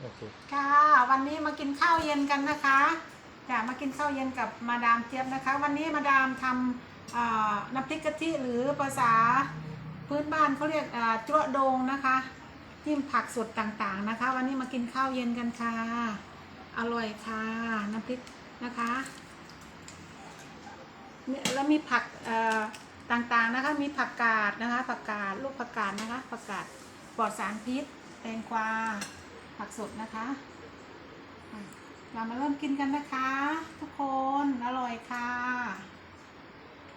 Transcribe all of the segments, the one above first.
โอเคค่ะ วันนี้มากินข้าวเย็นกันนะคะจะมากินข้าวเย็นกับมาดามเจี๊ยบนะคะ วันนี้มาดามทำน้ำพริกกะทิหรือภาษาพื้นบ้านเขาเรียกจั่วโดงนะคะจิ้มผักสดต่างๆนะคะ วันนี้มากินข้าวเย็นกันค่ะ อร่อยค่ะน้ำพริกนะคะแล้วมีผักต่างๆนะคะ มีผักกาดนะคะ ผักกาดลูกผักกาดนะคะ ผักกาดปลอดสารพิษ แตงกวา สดนะคะอะเรามาเริ่มกินกันนะคะ ทุกคนอร่อยค่ะ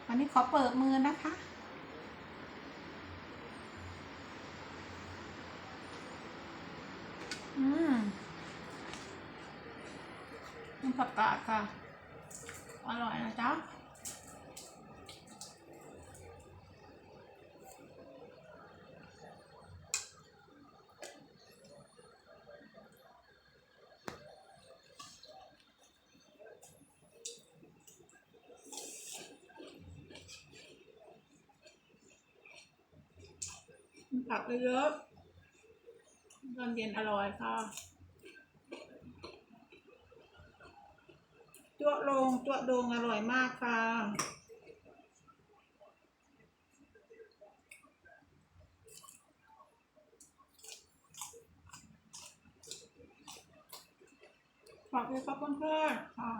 วันนี้ขอเปิดมือนะคะอืมน้ำผักกาดค่ะ อร่อยนะจ๊ะ ผักเยอะๆตอนเย็นอร่อยค่ะจั่วลงจั่วโดงอร่อยมากค่ะฝากด้วยครับเพื่อนๆค่ะ